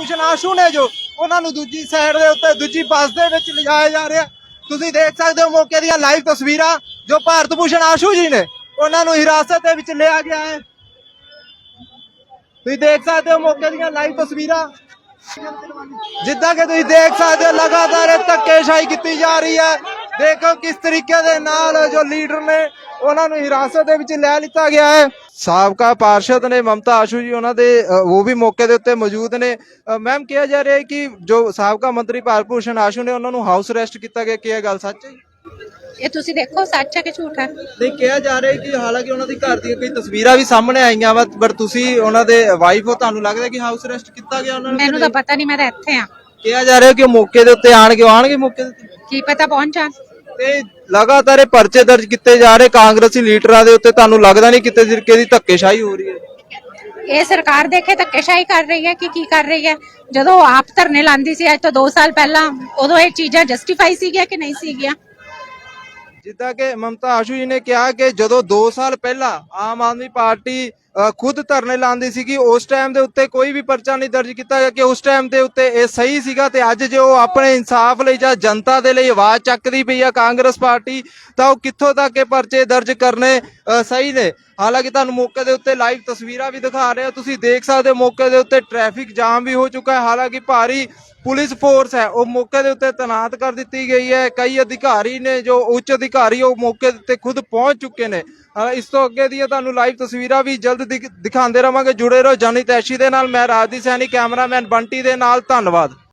ਭੂਸ਼ਣ ਆਸ਼ੂ ਨੇ ਜੋ। ਉਹਨਾਂ ਨੂੰ ਦੂਜੀ ਸਾਈਡ ਦੇ ਉੱਤੇ, ਦੂਜੀ ਬੱਸ ਦੇ ਵਿੱਚ ਲਿਜਾਇਆ ਜਾ ਰਿਹਾ। ਤੁਸੀਂ ਦੇਖ ਸਕਦੇ ਹੋ ਮੌਕੇ ਦੀਆਂ ਲਾਈਵ ਤਸਵੀਰਾਂ ਜੋ ਭਾਰਤ ਭੂਸ਼ਣ ਆਸ਼ੂ ਜੀ ਨੇ ਉਹਨਾਂ ਨੂੰ ਹਿਰਾਸਤ ਦੇ ਵਿੱਚ ਲਿਆ ਗਿਆ ਹੈ। ਤੁਸੀਂ ਦੇਖ ਸਕਦੇ ਹੋ ਮੌਕੇ ਦੀਆਂ ਲਾਈਵ ਤਸਵੀਰਾਂ। ਜਿੱਦਾਂ ਕਿ ਤੁਸੀਂ ਦੇਖ ਸਕਦੇ ਹੋ, ਲਗਾਤਾਰ ਧੱਕੇਸ਼ਾਹੀ ਕੀਤੀ ਜਾ ਰਹੀ ਹੈ। ਦੇਖੋ ਕਿਸ ਤਰੀਕੇ ਦੇ ਨਾਲ ਜੋ ਲੀਡਰ ਨੇ ਉਹਨਾਂ ਨੂੰ ਹਿਰਾਸਤ ਦੇ ਵਿੱਚ ਲੈ ਲਿੱਤਾ ਗਿਆ ਹੈ। ਸਾਬਕਾ ਪਾਰਸ਼ਦ ਨੇ ਮਮਤਾ ਆਸ਼ੂ ਜੀ ਉਹਨਾਂ ਦੇ ਉਹ ਵੀ ਮੌਕੇ ਦੇ ਉੱਤੇ ਮੌਜੂਦ ਨੇ। ਮੈਮ ਕਿਹਾ ਜਾ ਰਿਹਾ ਹੈ ਕਿ ਜੋ ਸਾਬਕਾ ਮੰਤਰੀ ਭਾਰਤ ਭੂਸ਼ਣ ਆਸ਼ੂ ਨੇ ਉਹਨਾਂ ਨੂੰ ਹਾਊਸ ਅਰੈਸਟ ਕੀਤਾ ਗਿਆ ਕੀ ਇਹ ਗੱਲ ਸੱਚ ਹੈ ਇਹ ਤੁਸੀਂ ਦੇਖੋ ਸੱਚ ਹੈ ਕਿ ਝੂਠ ਹੈ? ਨਹੀਂ ਕਿਹਾ ਜਾ ਰਿਹਾ ਹੈ ਕਿ ਹਾਲਾਂਕਿ ਉਹਨਾਂ ਦੀ ਘਰ ਦੀਆਂ ਕਈ ਤਸਵੀਰਾਂ ਵੀ ਸਾਹਮਣੇ ਆਈਆਂ ਵਾ ਪਰ ਤੁਸੀਂ ਉਹਨਾਂ ਦੇ ਵਾਈਫ ਹੋ ਤੁਹਾਨੂੰ ਲੱਗਦਾ ਕਿ ਹਾਊਸ ਅਰੈਸਟ ਕੀਤਾ ਗਿਆ ਉਹਨਾਂ ਨੂੰ? ਕਿ ਮੈਨੂੰ ਤਾਂ? ਪਤਾ ਨਹੀਂ ਮੈਂ ਤਾਂ ਇੱਥੇ ਆ ਕਿਹਾ ਜਾ ਰਿਹਾ ਕਿ ਮੌਕੇ ਦੇ ਉੱਤੇ ਆਣਗੇ ਉਹ ਆਣਗੇ ਮੌਕੇ ਦੇ ਉੱਤੇ? ਕੀ ਪਤਾ ਪਹੁੰਚ ਜਾਣ ਤੇ ਲਗਾਤਾਰ ਇਹ ਪਰਚੇ ਦਰਜ ਕੀਤੇ ਜਾ ਰਹੇ ਕਾਂਗਰਸੀ ਲੀਡਰਾਂ ਦੇ ਉੱਤੇ, ਤੁਹਾਨੂੰ ਲੱਗਦਾ ਨਹੀਂ ਕਿਤੇ ਤਰੀਕੇ ਦੀ ਧੱਕੇਸ਼ਾਹੀ ਹੋ ਰਹੀ ਹੈ? ਇਹ ਸਰਕਾਰ ਦੇਖੇ ਧੱਕੇਸ਼ਾਹੀ ਕਰ ਰਹੀ ਹੈ ਕਿ ਕੀ ਕਰ ਰਹੀ ਹੈ? ਜਦੋਂ ਉਹ ਆਪ ਧਰਨੇ ਲਾਂਦੀ ਸੀ, ਅੱਜ ਤੋਂ 2 ਸਾਲ ਪਹਿਲਾਂ, ਉਦੋਂ ਇਹ ਚੀਜ਼ਾਂ ਜਸਟੀਫਾਈ ਸੀਗੀਆਂ ਕਿ ਨਹੀਂ ਸੀਗੀਆਂ? ਜਿੱਦਾਂ ਕਿ ਮਮਤਾ ਆਸ਼ੂ ਜੀ ਨੇ ਕਿਹਾ ਕਿ ਜਦੋਂ 2 ਸਾਲ ਪਹਿਲਾਂ ਆਮ ਆਦਮੀ ਪਾਰਟੀ ਖੁਦ ਧਰਨੇ ਲਾਉਂਦੀ ਸੀਗੀ, ਉਸ ਟਾਈਮ ਦੇ ਉੱਤੇ ਕੋਈ ਵੀ ਪਰਚਾ ਨਹੀਂ ਦਰਜ ਕੀਤਾ ਗਿਆ ਕਿ ਉਸ ਟਾਈਮ ਦੇ ਉੱਤੇ ਇਹ ਸਹੀ ਸੀਗਾ ਤੇ ਅੱਜ ਜੇ ਉਹ ਆਪਣੇ ਇਨਸਾਫ ਲਈ ਜਾਂ ਜਨਤਾ ਦੇ ਲਈ ਆਵਾਜ਼ ਚੱਕਦੀ ਪਈ ਆ ਕਾਂਗਰਸ ਪਾਰਟੀ, ਤਾਂ ਉਹ ਕਿੱਥੋਂ ਤੱਕ ਇਹ ਪਰਚੇ ਦਰਜ ਕਰਨੇ ਸਹੀ ਨੇ? ਹਾਲਾਂਕਿ ਤੁਹਾਨੂੰ ਮੌਕੇ ਦੇ ਉੱਤੇ ਲਾਈਵ ਤਸਵੀਰਾਂ ਵੀ ਦਿਖਾ ਰਹੇ ਹਾਂ। ਤੁਸੀਂ ਦੇਖ ਸਕਦੇ ਹੋ ਮੌਕੇ ਦੇ ਉੱਤੇ ਟ੍ਰੈਫਿਕ ਜਾਮ ਵੀ ਹੋ ਚੁੱਕਾ ਹੈ। ਹਾਲਾਂਕਿ ਭਾਰੀ ਪੁਲਿਸ ਫੋਰਸ ਹੈ, ਉਹ ਮੌਕੇ ਦੇ ਉੱਤੇ ਤੈਨਾਤ ਕਰ ਦਿੱਤੀ ਗਈ ਹੈ। ਕਈ ਅਧਿਕਾਰੀ ਨੇ ਜੋ ਉੱਚ ਅਧਿਕਾਰੀ ਉਹ ਮੌਕੇ ਦੇ ਉੱਤੇ ਖੁਦ ਪਹੁੰਚ ਚੁੱਕੇ ਨੇ। ਇਸ ਤੋਂ ਅੱਗੇ ਦੀਆਂ ਤੁਹਾਨੂੰ ਲਾਈਵ ਤਸਵੀਰਾਂ ਵੀ ਜਲਦ ਦਿਖ- ਦਿਖਾਉਂਦੇ ਰਵਾਂਗੇ। ਜੁੜੇ ਰਹੋ ਜਾਨੀ ਤੈਸ਼ੀ ਦੇ ਨਾਲ, ਮੈਂ ਰਾਜਦੀਪ ਸੈਣੀ, ਕੈਮਰਾਮੈਨ ਬੰਟੀ ਦੇ ਨਾਲ, ਧੰਨਵਾਦ।